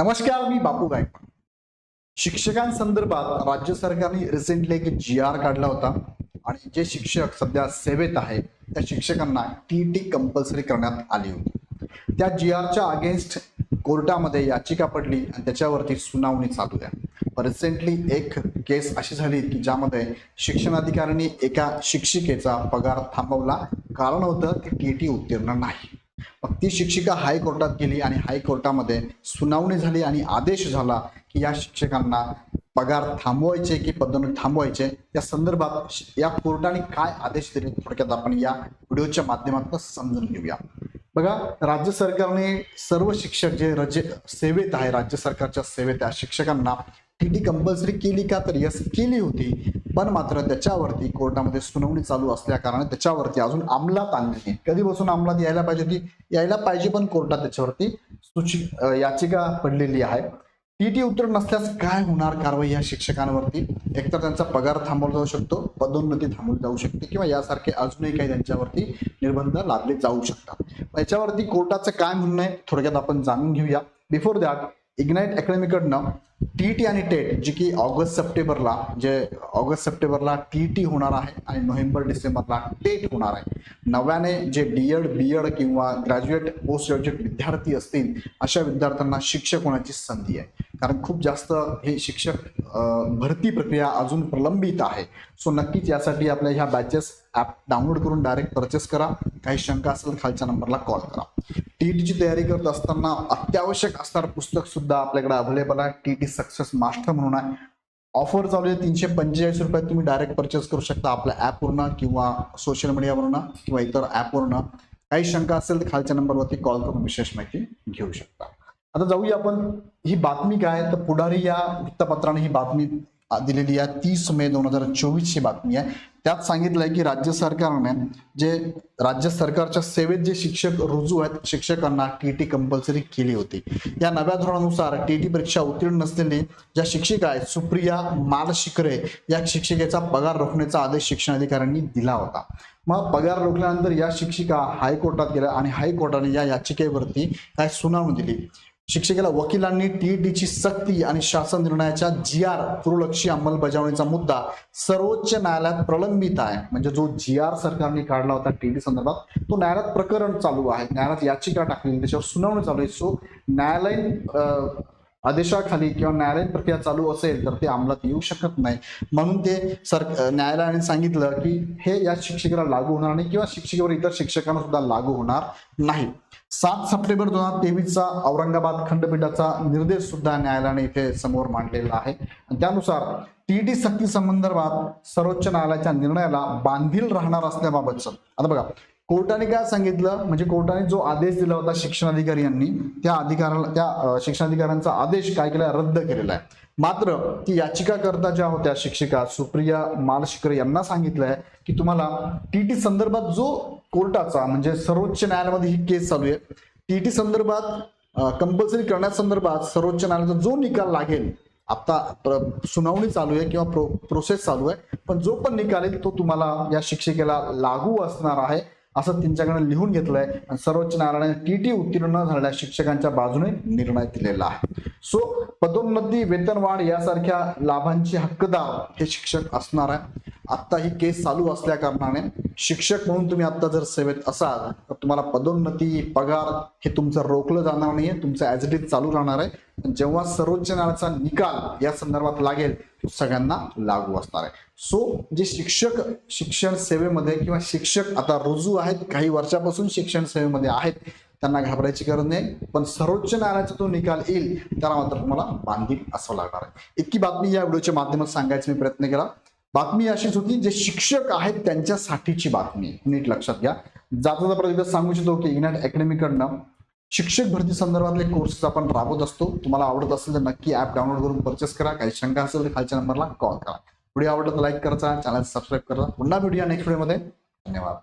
नमस्कार मी बापू गायकवाड. शिक्षकांसंदर्भात राज्य सरकारने रिसेंटली एक जी आर काढला होता आणि जे शिक्षक सध्या सेवेत आहेत त्या शिक्षकांना टी टी कंपल्सरी करण्यात आली होती. त्या जी आरच्या अगेन्स्ट कोर्टामध्ये याचिका पडली आणि त्याच्यावरती सुनावणी चालू आहे. रिसेंटली एक केस अशी झाली की ज्यामध्ये शिक्षणाधिकाऱ्यांनी एका शिक्षिकेचा पगार थांबवला. कारण होतं की टी टी उत्तीर्ण नाही. ती शिक्षिका हायकोर्टात गेली आणि हायकोर्टामध्ये सुनावणी झाली आणि आदेश झाला की या शिक्षकांना पगार थांबवायचे की पदोन्नती थांबवायचे या संदर्भात या कोर्टाने काय आदेश दिले थोडक्यात आपण या व्हिडिओच्या माध्यमातून समजून घेऊया. बघा राज्य सरकारने सर्व शिक्षक जे रजे सेवेत आहे राज्य सरकारच्या सेवेत आहे शिक्षकांना टी डी कंपल्सरी केली का तर? यस केली होती. पण मात्र त्याच्यावरती कोर्टामध्ये सुनावणी चालू असल्या कारणाने त्याच्यावरती अजून अंमलात आणली नाही कधीपासून अंमलात यायला पाहिजे ती यायला पाहिजे पण कोर्टात त्याच्यावरती सूची याचिका पडलेली आहे. टी टी उत्तर नसल्यास काय होणार कारवाई या शिक्षकांवरती? एकतर त्यांचा पगार थांबवला जाऊ शकतो पदोन्नती थांबवली जाऊ शकते किंवा यासारखे अजूनही काही त्यांच्यावरती निर्बंध लादले जाऊ शकतात. याच्यावरती कोर्टाचं काय म्हणणं आहे? थोडक्यात आपण जाणून घेऊया. बिफोर दॅट इग्नाईट अकॅडमीकडनं टी टी आणि टेट जी की ऑगस्ट सप्टेंबरला जे ऑगस्ट सप्टेंबरला टी टी होणार आहे आणि नोव्हेंबर डिसेंबरला टेट होणार आहे. नव्याने जे डी एड बी एड किंवा ग्रॅज्युएट पोस्ट ग्रॅज्युएट विद्यार्थी असतील अशा विद्यार्थ्यांना शिक्षक होण्याची संधी आहे. कारण खूप जास्त हे शिक्षक भरती प्रक्रिया अजून प्रलंबित आहे. सो नक्कीच यासाठी आपल्या ह्या बॅचेस ॲप डाउनलोड करून डायरेक्ट परचेस करा. काही शंका असेल खालच्या नंबरला कॉल करा. टी टीची तयारी करत असताना अत्यावश्यक असणारं पुस्तक सुद्धा आपल्याकडे अवेलेबल आहे. टी टी सक्सेस मास्टर म्हणून आहे. ऑफर चालू आहे तीनशे पंचेचाळीस रुपयात तुम्ही डायरेक्ट परचेस करू शकता आपल्या ॲपवरनं किंवा सोशल मीडियावरनं किंवा इतर ॲपवरनं काही शंका असेल तर खालच्या नंबरवरती कॉल करून विशेष माहिती घेऊ शकता. आता जाऊया आपण ही बातमी काय तर पुढारी या वृत्तपत्राने ही बातमी दिलेली आहे. तीस मे दोन हजार चोवीसची बातमी आहे. त्यात सांगितलंय की राज्य सरकारने जे राज्य सरकारच्या सेवेत जे शिक्षक रुजू आहेत शिक्षकांना टी टी कंपल्सरी केली होती. या नव्या धोरणानुसार टी टी परीक्षा उत्तीर्ण नसलेली ज्या शिक्षिका आहेत सुप्रिया मालशिकरे या शिक्षिकेचा पगार रोखण्याचा आदेश शिक्षण अधिकाऱ्यांनी दिला होता. मग पगार रोखल्यानंतर या शिक्षिका हायकोर्टात गेल्या आणि हायकोर्टाने या याचिकेवरती काय सुनावणी दिली. शिक्षिकेला वकिलांनी टीईटीची सक्ती आणि शासन निर्णयाच्या जी आर पूर्वलक्षी अंमलबजावणीचा मुद्दा सर्वोच्च न्यायालयात प्रलंबित आहे. म्हणजे जो जी आर सरकारने काढला होता टीडी संदर्भात तो न्यायालयात प्रकरण चालू आहे. न्यायालयात याचिका टाकली त्याच्यावर सुनावणी चालू आहे. सो न्यायालयीन आदेशाखाली किंवा न्यायालयीन प्रक्रिया चालू असेल तर ते अंमलात येऊ शकत नाही. म्हणून ते सर न्यायालयाने सांगितलं की हे या शिक्षिकेला लागू होणार नाही किंवा शिक्षिकेवर इतर शिक्षकांना सुद्धा लागू होणार नाही. सात सप्टेंबर दोन हजार तेवीसचा औरंगाबाद खंडपीठाचा निर्देश सुद्धा न्यायालयाने इथे समोर मांडलेला आहे. त्यानुसार टीडी सक्ती संदर्भात सर्वोच्च न्यायालयाच्या निर्णयाला बांधील राहणार असल्याबाबतचं. आता बघा कोर्टाने काय सांगितलं? म्हणजे कोर्टाने जो आदेश दिला होता शिक्षणाधिकारी यांनी त्या अधिकाऱ्याला त्या शिक्षणाधिकाऱ्यांचा आदेश काय केला रद्द केलेला आहे. मात्र ती याचिकाकर्ता ज्या होत्या शिक्षिका सुप्रिया मालशिकर यांना सांगितलंय की तुम्हाला टीटी संदर्भात जो कोर्टाचा म्हणजे सर्वोच्च न्यायालयामध्ये ही केस चालू आहे टीटी संदर्भात कंपल्सरी करण्यासंदर्भात सर्वोच्च न्यायालयाचा जो निकाल लागेल आता प्र- सुनावणी चालू आहे किंवा प्रो प्रोसेस चालू आहे पण जो पण निकाल येईल तो तुम्हाला या शिक्षिकेला लागू असणार आहे. असं त्यांच्याकडे लिहून घेतलंय. आणि सर्वोच्च न्यायालयाने टीटी उत्तीर्ण न झालेल्या शिक्षकांच्या बाजूने निर्णय दिलेला आहे. सो पदोन्नती वेतनवाढ यासारख्या लाभांचे हक्कदार हे शिक्षक असणार आहे. आत्ता ही केस चालू असल्या कारणाने शिक्षक म्हणून तुम्ही आत्ता जर सेवेत असाल तर तुम्हाला पदोन्नती पगार हे तुमचं रोखलं जाणार नाहीये तुमचं ॲज इट इज चालू राहणार आहे. पण जेव्हा सर्वोच्च न्यायालयाचा निकाल या संदर्भात लागेल तो सगळ्यांना लागू असणार आहे. सो जे शिक्षक शिक्षण सेवेमध्ये किंवा शिक्षक आता रुजू आहेत काही वर्षापासून शिक्षण सेवेमध्ये आहेत त्यांना घाबरायची गरज नाही. पण सर्वोच्च न्यायालयाचा तो निकाल येईल त्याला मात्र तुम्हाला बांधील असावं लागणार आहे. इतकी बातमी या व्हिडिओच्या माध्यमात सांगायचा मी प्रयत्न केला. बातमी अशीच होती जे शिक्षक आहेत त्यांच्यासाठीची बातमी. नीट लक्षात घ्या. जाता जाता एकदा सांगू इच्छितो की इग्नॅट अकॅडमीकडनं शिक्षक भरती संदर्भातले कोर्सेस आपण राबवत असतो. तुम्हाला आवडत असेल तर नक्की ऍप डाउनलोड करून परचेस करा. काही शंका असेल तर खालच्या नंबरला कॉल करा. व्हिडिओ आवडला तर लाईक करायचा चॅनल सबस्क्राईब करा. पुन्हा व्हिडिओ नेक्स्ट व्हिडिओमध्ये धन्यवाद.